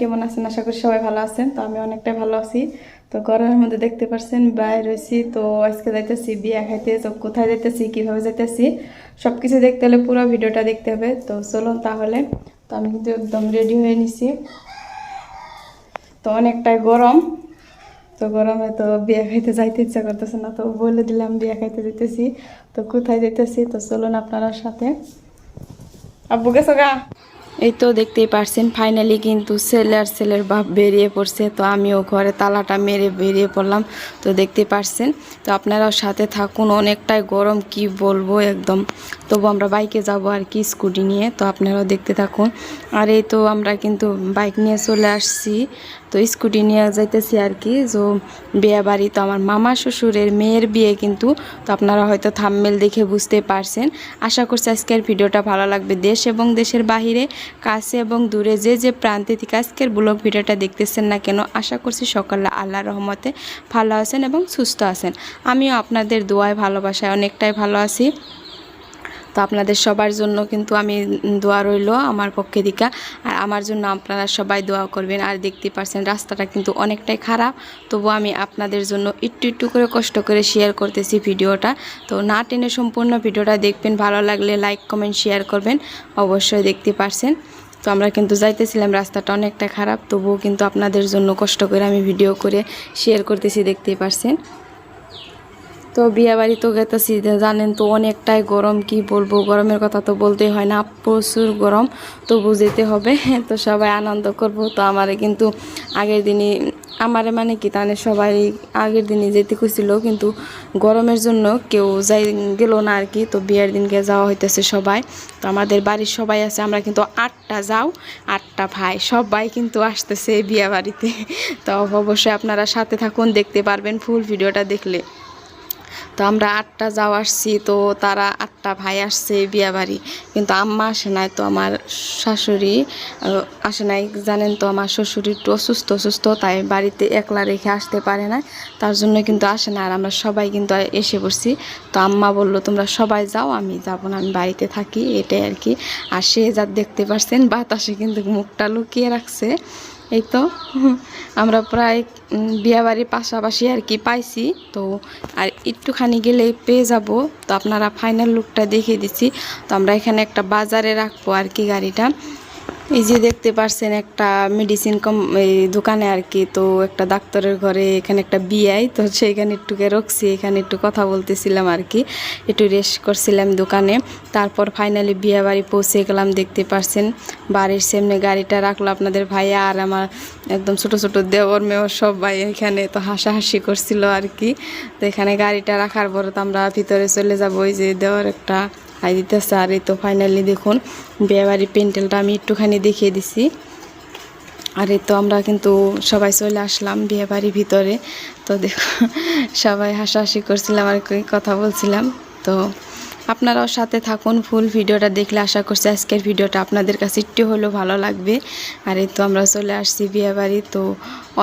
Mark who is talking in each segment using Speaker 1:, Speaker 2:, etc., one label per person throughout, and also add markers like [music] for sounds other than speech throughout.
Speaker 1: কেমন আছেন? আশা করি সবাই ভালো আছেন। তো আমি অনেকটাই ভালো আছি। তো গরমের মধ্যে দেখতে পারছেন, বাইরে রয়েছি। তো আজকে যাইতেছি বিয়া খাইতে। তো কোথায় যাইতেছি, কীভাবে যাইতেছি সব কিছু দেখতে হলে পুরো ভিডিওটা দেখতে হবে। তো চলুন তাহলে। তো আমি কিন্তু একদম রেডি হয়ে নিছি। তো অনেকটাই গরম। তো গরমে তো বিয়া খাইতে যাইতে ইচ্ছা করতেছে না। তো বলে দিলাম বিয়া খাইতে যেতেছি তো কোথায় যেতেছি তো চলুন আপনারা সাথে। আব্বু গেছো গা? এই তো দেখতেই পারছেন ফাইনালি কিন্তু ছেলে আর বাপ বেরিয়ে পড়ছে, তো আমিও ঘরে তালাটা মেরে বেরিয়ে পড়লাম, তো দেখতে পারছেন। তো আপনারাও সাথে থাকুন, অনেকটাই গরম, কি বলব একদম। তবু আমরা বাইকে যাব আর কি স্কুটি নিয়ে, তো আপনারাও দেখতে থাকুন। আর এই তো আমরা কিন্তু বাইক নিয়ে চলে আসছি, তো স্কুটি নিয়ে যাইতেছি আর কি। তো বিয়ে বাড়ি তো আমার মামা শ্বশুরের মেয়ের বিয়ে কিন্তু, তো আপনারা হয়তো থাম্মেল দেখে বুঝতে পারছেন। আশা করছি আজকের ভিডিওটা ভালো লাগবে দেশ এবং দেশের বাহিরে। কাছে এবং দূরে যে যে প্রান্তে থেকে আজকের ব্লগ ভিডিওটা দেখতেছেন না কেন, আশা করছি সকালে আল্লাহ রহমতে ভালো আছেন এবং সুস্থ আছেন। আমিও আপনাদের দোয়ায়, ভালোবাসায় অনেকটাই ভালো আছি। তো আপনাদের সবার জন্য কিন্তু আমি দোয়া রইল আমার পক্ষে দিকা। আর আমার জন্য আপনারা সবাই দোয়া করবেন। আর দেখতে পাচ্ছেন রাস্তাটা কিন্তু অনেকটাই খারাপ। তবু আমি আপনাদের জন্য একটু একটু করে কষ্ট করে শেয়ার করতেছি ভিডিওটা। তো না টেনে সম্পূর্ণ ভিডিওটা দেখবেন। ভালো লাগলে লাইক কমেন্ট শেয়ার করবেন। অবশ্যই দেখতে পারছেন। তো আমরা কিন্তু যাইতেছিলাম, রাস্তাটা অনেকটা খারাপ। তবুও কিন্তু আপনাদের জন্য কষ্ট করে আমি ভিডিও করে শেয়ার করতেছি দেখতেই পারছেন। তো বিয়ে বাড়ি তো গেতেছি জানেন তো অনেকটাই গরম, কি বলব, গরমের কথা তো বলতেই হয় না, প্রচুর গরম তো বুঝতে হবে, [laughs] তো সবাই আনন্দ করব, তো আমারে কিন্তু আগের দিনই, আমারে মানে কি, তাহলে সবাই আগের দিনই যেতে খুঁজছিল কিন্তু গরমের জন্য কেউ যাই, গেল না আর কি, তো বিয়ের দিনকে যাওয়া হইতেছে সবাই, তো আমাদের বাড়ির সবাই আছে, আমরা কিন্তু আটটা যাও, আটটা ভাই, সবাই কিন্তু আসতেছে বিয়ে বাড়িতে, [laughs] তো অবশ্যই আপনারা সাথে থাকুন, দেখতে পারবেন, ফুল ভিডিওটা দেখলে। তো আমরা আটটা যাও আসছি, তো তারা আটটা ভাই আসছে বিয়া বাড়ি। কিন্তু আম্মা আসে নাই তো আমার শাশুড়ি আসে নাই জানেন তো আমার শ্বশুর একটু অসুস্থ অসুস্থ, তাই বাড়িতে একলা রেখে আসতে পারে না তার জন্য কিন্তু আসে না, আর আমরা সবাই কিন্তু এসে পড়ছি। তো আম্মা বলল, তোমরা সবাই যাও, আমি যাব না, আমি বাড়িতে থাকি। এটাই আর কি। আর সে যা দেখতে পারছেন, বাতাসে কিন্তু মুখটা লুকিয়ে রাখছে। এই তো। আমরা প্রায় বিয়াবাড়ির পাশাপাশি আর কি পাইছি। তো আর একটুখানি গেলেই পেয়ে যাব। তো আপনারা ফাইনাল লুকটা দেখিয়ে দিচ্ছি। তো আমরা এখানে একটা বাজারে রাখব আর কি গাড়িটা। এই যে দেখতে পারছেন একটা মেডিসিন কম এই দোকানে আর কি, তো একটা ডাক্তারের ঘরে এখানে একটা বিয়াই তো সেইখানে একটুকে রাখছি এখানে একটু কথা বলতেছিলাম আর কি, একটু রেস্ট করছিলাম দোকানে, তারপর ফাইনালি বিয়ে বাড়ি পৌঁছে গেলাম, দেখতে পারছেন, বাড়ির সামনে গাড়িটা রাখল আপনাদের ভাইয়া আর আমার একদম ছোট ছোট দেওর মেয়র সবাই এখানে তো হাসাহাসি করছিল আর কি, তো এখানে গাড়িটা রাখার পর তো আমরা ভিতরে চলে যাব, ওই যে দেওয়ার একটা হাই দিতেছে আর এই তো ফাইনালি দেখুন, বিয়েবাড়ির প্যান্ডেলটা আমি একটুখানি দেখিয়ে দিছি। আর এই তো আমরা কিন্তু সবাই চলে আসলাম বিয়ে বাড়ির ভিতরে। তো দেখো, সবাই হাসাহাসি করছিলাম আর কথা বলছিলাম। তো আপনারাও সাথে থাকুন, ফুল ভিডিওটা দেখলে আশা করছি আজকের ভিডিওটা আপনাদের কাছে একটু হলেও ভালো লাগবে। আর এই তো আমরা চলে আসছি বিয়ে বাড়ি তো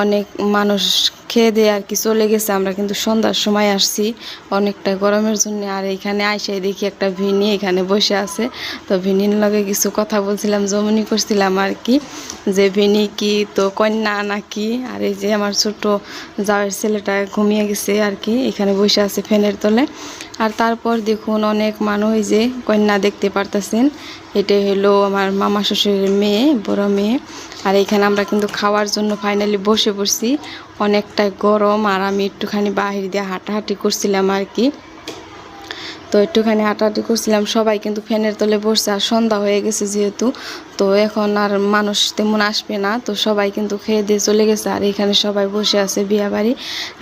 Speaker 1: অনেক মানুষ খেয়ে দিয়ে আর কি চলে গেছে। আমরা কিন্তু সন্ধ্যার সময় আসছি, অনেকটা গরমের জন্য। আর এখানে আইসে দেখি একটা ভিনি এখানে বসে আছে। তো ভিনির লগে কিছু কথা বলছিলাম, জমনি করছিলাম আর কি, যে ভিনি কি তো কন্যা নাকি? আর এই যে আমার ছোট জায়ের ছেলেটা ঘুমিয়ে গেছে আর কি, এখানে বসে আছে ফ্যানের তলে। আর তারপর দেখুন অনেক মানুষ যে কন্যা দেখতে পারতেছেন। এটাই হলো আমার মামা শ্বশুরের মেয়ে, বড় মেয়ে। আর এখানে আমরা কিন্তু খাওয়ার জন্য ফাইনালি বসে পড়ছি। অনেকটাই গরম আর আমি একটুখানি বাহির দিয়ে হাঁটাহাঁটি করছিলাম আর কি। তো একটুখানি হাঁটাহাঁটি করছিলাম। সবাই কিন্তু ফ্যানের তলে বসছে আর সন্ধ্যা হয়ে গেছে যেহেতু। তো এখন আর মানুষ তেমন আসবে না। তো সবাই কিন্তু খেয়ে দিয়ে চলে গেছে আর এখানে সবাই বসে আছে বিয়া বাড়ি।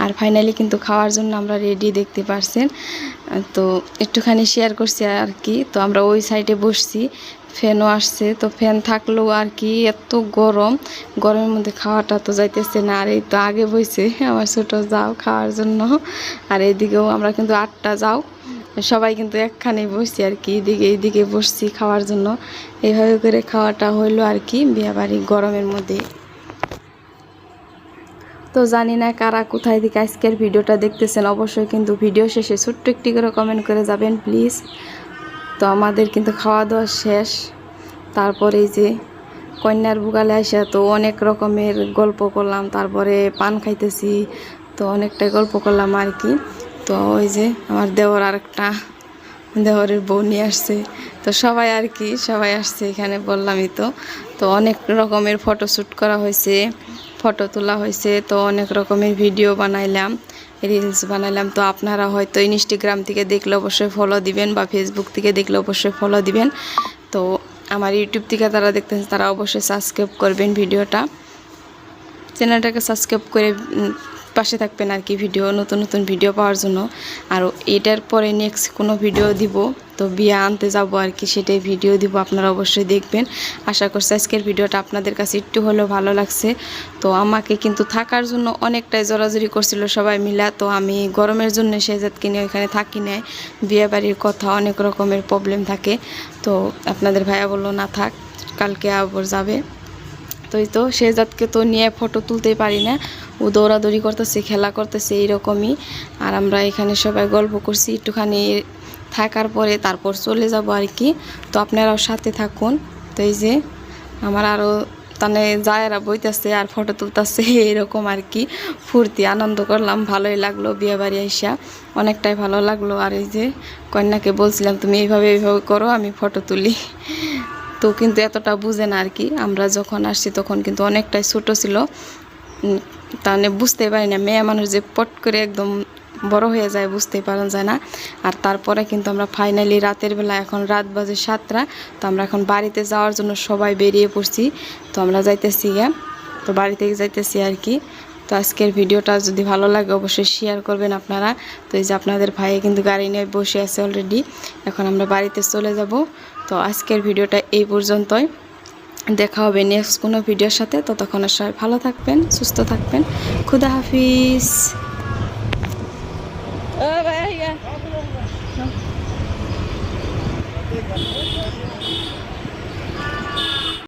Speaker 1: আর ফাইনালি কিন্তু খাওয়ার জন্য আমরা রেডি দেখতে পারছেন। তো একটুখানি শেয়ার করছি আর কি। তো আমরা ওই সাইডে বসছি। ফ্যানও আসছে। তো ফ্যান থাকলেও আর কি এত গরম। গরমের মধ্যে খাওয়াটা তো যাইতেছে না। আর এই তো আগে বইছে, আমার ছোটো যাও খাওয়ার জন্য। আর এইদিকেও আমরা কিন্তু আটটা যাও। সবাই কিন্তু একখানে বসছি আর কি, এদিকে এইদিকে বসছি খাওয়ার জন্য। এইভাবে করে খাওয়াটা হইল আর কি বিয়াবাড়ি গরমের মধ্যে। তো জানি না কারা কোথায় থেকে আজকের ভিডিওটা দেখতেছেন, অবশ্যই কিন্তু ভিডিও শেষে ছোট্ট একটি করে কমেন্ট করে যাবেন প্লিজ তো আমাদের কিন্তু খাওয়া দাওয়া শেষ। তারপরে এই যে কন্যার বুকালে আসা তো অনেক রকমের গল্প করলাম, তারপরে পান খাইতেছি, তো অনেকটাই গল্প করলাম আর কি। তো ওই যে আমার দেওয়ার আরেকটা দেওয়ারের বউ নিয়ে আসছে। তো সবাই আর কি, সবাই আসছে এখানে বললামই তো। তো অনেক রকমের ফটো শ্যুট করা হয়েছে ফটো তোলা হয়েছে, তো অনেক রকমের ভিডিও বানাইলাম রিলস বানাইলাম। তো আপনারা হয়তো ইনস্টাগ্রাম থেকে দেখলে অবশ্যই ফলো দিবেন বা ফেসবুক থেকে দেখলে অবশ্যই ফলো দিবেন। তো আমার ইউটিউব থেকে তারা দেখতেছেন তারা অবশ্যই সাবস্ক্রাইব করবেন ভিডিওটা চ্যানেলটাকে সাবস্ক্রাইব করে পাশে থাকবেন আর কি ভিডিও, নতুন নতুন ভিডিও পাওয়ার জন্য। আর এটার পরে নেক্সট কোনো ভিডিও দিব, তো বিয়ে আনতে যাব আর কি, সেটাই ভিডিও দিব, আপনারা অবশ্যই দেখবেন। আশা করছি আজকের ভিডিওটা আপনাদের কাছে একটু হলেও ভালো লাগছে। তো আমাকে কিন্তু থাকার জন্য অনেকটাই জোরাজুরি করছিল সবাই মিলা, তো আমি গরমের জন্য সেজাত কিনে ওইখানে থাকি নাই। বিয়ে বাড়ির কথা অনেক রকমের প্রবলেম থাকে, তো আপনাদের ভাইয়া বলল, না থাক, কালকে আবার যাবে। এই তো জাতকে তো নিয়ে ফটো তুলতেই পারি না। ও দৌড়াদৌড়ি করতেছে, খেলা করতেছে, এইরকমই। আর আমরা এখানে সবাই গল্প করছি, একটুখানি থাকার পরে তারপর চলে যাব আর কি। তো আপনারাও সাথে থাকুন। তো এই যে, আমার আরও তানে যায়েরা বইতেছে আর ফটো তুলতেছে [laughs] এরকম আর কি। ফুর্তি, আনন্দ করলাম, ভালোই লাগল বিয়ে বাড়ি আইসা। অনেকটাই ভালো লাগল। আর এই যে, কন্যাকে বলছিলাম, তুমি এইভাবে এইভাবে করো, আমি ফটো তুলি। তো কিন্তু এতটা বুঝে না আর কি। আমরা যখন আসছি তখন কিন্তু অনেকটাই ছোট ছিল। তাহলে বুঝতে পারি না, মেয়ে মানুষ যে পট করে একদম বড় হয়ে যায় বুঝতে পারা যায় না। আর তারপরে কিন্তু আমরা ফাইনালি রাতের বেলা এখন রাত বাজে সাতটা, তো আমরা এখন বাড়িতে যাওয়ার জন্য সবাই বেরিয়ে পড়ছি। তো আমরা যাইতেছি গিয়া, তো বাড়ি থেকে যাইতেছি আর কি। তো আজকের ভিডিওটা যদি ভালো লাগে অবশ্যই শেয়ার করবেন আপনারা। তো এই যে আপনাদের ভাই কিন্তু গাড়ি নিয়ে বসে আছে অলরেডি এখন আমরা বাড়িতে চলে যাব। তো আজকের ভিডিওটা এই পর্যন্তই। দেখা হবে নেক্সট কোনো ভিডিওর সাথে। ততক্ষণ সবাই ভালো থাকবেন, সুস্থ থাকবেন। খুদা হাফিজ।